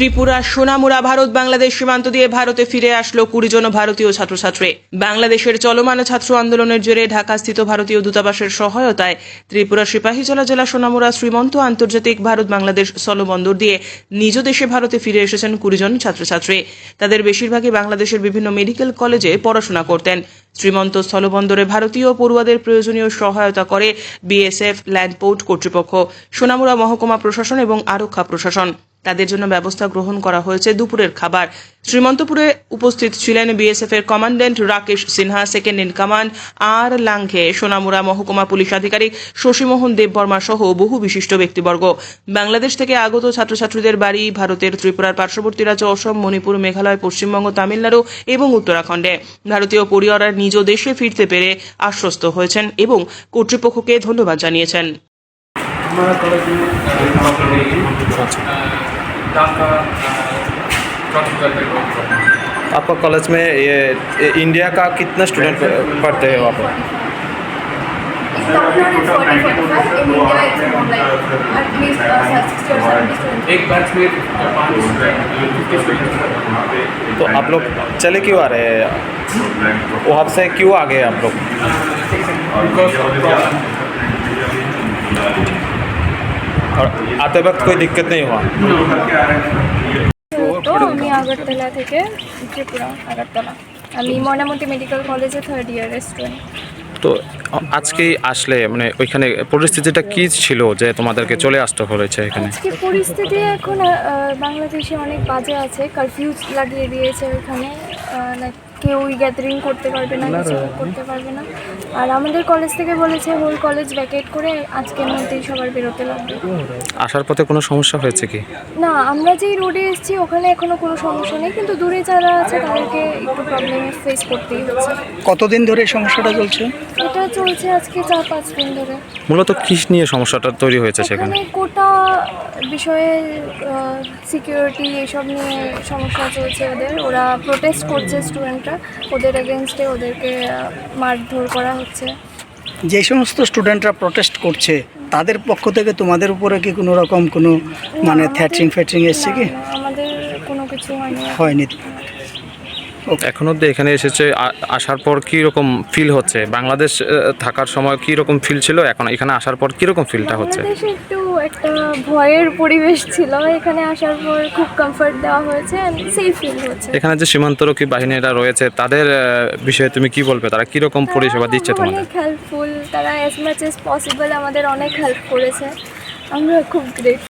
ত্রিপুরা, সোনামুড়া, ভারত, বাংলাদেশ সীমান্ত দিয়ে ভারতে ফিরে আসলো কুড়ি জন ভারতীয় ছাত্রছাত্রী। বাংলাদেশের চলমান ছাত্র আন্দোলনের জেরে ঢাকাস্থিত ভারতীয় দূতাবাসের সহায়তায় ত্রিপুরা সিপাহীজলা জেলা সোনামুড়া, শ্রীমন্ত আন্তর্জাতিক ভারত বাংলাদেশ স্থলবন্দর দিয়ে নিজ দেশে ভারতে ফিরে এসেছেন কুড়ি জন ছাত্রছাত্রী। তাদের বেশিরভাগই বাংলাদেশের বিভিন্ন মেডিকেল কলেজে পড়াশোনা করতেন। শ্রীমন্ত স্থলবন্দরে ভারতীয় পড়ুয়াদের প্রয়োজনীয় সহায়তা করে বিএসএফ ল্যান্ডপোর্ট কর্তৃপক্ষ, সোনামুড়া মহকুমা প্রশাসন এবং আরক্ষা প্রশাসন। তাদের জন্য ব্যবস্থা গ্রহণ করা হয়েছে দুপুরের খাবার। শ্রীমন্তপুরে উপস্থিত ছিলেন বিএসএফ এর commandant Rakesh Sinha, second in command আর লাংঘে সোনামুড়া মহকুমা পুলিশ আধিকারিক শশীমোহন দেববর্মা সহ বহু বিশিষ্ট ব্যক্তিবর্গ। বাংলাদেশ থেকে আগত ছাত্রছাত্রীদের বাড়ি ভারতের ত্রিপুরার পার্শ্ববর্তী রাজ্য অসম, মণিপুর, মেঘালয়, পশ্চিমবঙ্গ, তামিলনাড়ু এবং উত্তরাখণ্ডে। ভারতীয় পরিবাররা নিজ দেশে ফিরতে পেরে আশ্বস্ত হয়েছেন এবং কর্তৃপক্ষকে ধন্যবাদ জানিয়েছেন। आपका कॉलेज में ये इंडिया का कितना स्टूडेंट पढ़ते हैं वहाँ पर? तो आप लोग चले क्यों आ रहे हैं? वहाँ से क्यों आ गए आप लोग? और आते वक्त कोई दिक्कत नहीं हुआ তো আমি আগরতলা থেকে ত্রিপুরা আগরতলা আমি ময়নামতি মেডিকেল কলেজে থার্ড ইয়ারের স্টুডেন্ট তো আজকেই আসলে মানে ওইখানে পরিস্থিতিটা কি ছিল যে তোমাদেরকে চলে আসতে হয়েছে এখানে আজকে পরিস্থিতি এখন আহ, বাংলাদেশে অনেক বাজে আছে কারফিউ লাগিয়ে দিয়েছে ওইখানে লাইক কেউই গ্যাদারিং করতে পারবে না কিছু করতে পারবে না। আর আমাদের কলেজ থেকে বলেছে হোল কলেজ ব্যাকেট করে আজকের মধ্যেই সবার বেরোতে লাগবে। আসার পথে কোনো সমস্যা হয়েছে কি? না আমরা যেই রোডে এসেছি ওখানে এখনও কোনো সমস্যা নেই কিন্তু দূরে যারা আছে তাদেরকে একটু প্রবলেম ফেস করতেই হচ্ছে। কতদিন ধরে এই সমস্যাটা চলছে? এটা চলছে আজকে চার পাঁচ দিন ধরে। মূলত কিস নিয়ে সমস্যাটা তৈরি হয়েছে সেখানে? কোটা বিষয়ে সিকিউরিটি এসব নিয়ে সমস্যা চলছে ওদের। ওরা প্রোটেস্ট করছে স্টুডেন্টরা ওদের এগেনস্টে ওদেরকে মারধর করা হচ্ছে। যে সমস্ত স্টুডেন্টরা প্রটেস্ট করছে তাদের পক্ষ থেকে তোমাদের উপরে কি কোনো রকম কোনো মানে থ্যাটরিং ফ্যাটরিং এসছে কি? আমাদের কোনো কিছু হয়নি। হয়নি। এখন অব্দি এখানে এসেছে আসার পর কি রকম ফিল হচ্ছে? বাংলাদেশ থাকার সময় কি রকম ফিল ছিল? এখন এখানে আসার পর কি রকম ফিলটা হচ্ছে? একটু একটা ভয়ের পরিবেশ ছিল। এখানে আসার পর খুব কমফর্ট দেওয়া হয়েছে সেফ ফিল হচ্ছে। এখানে যে সীমান্তরক্ষী বাহিনীরা রয়েছে তাদের বিষয়ে তুমি কি বলবে? তারা কি রকম পরিষেবা দিচ্ছে তোমাদের? অনেক হেল্পফুল তারা অ্যাজ মাচ এস পসিবল আমাদের অনেক হেল্প করেছে। আমরা খুব গ্রেট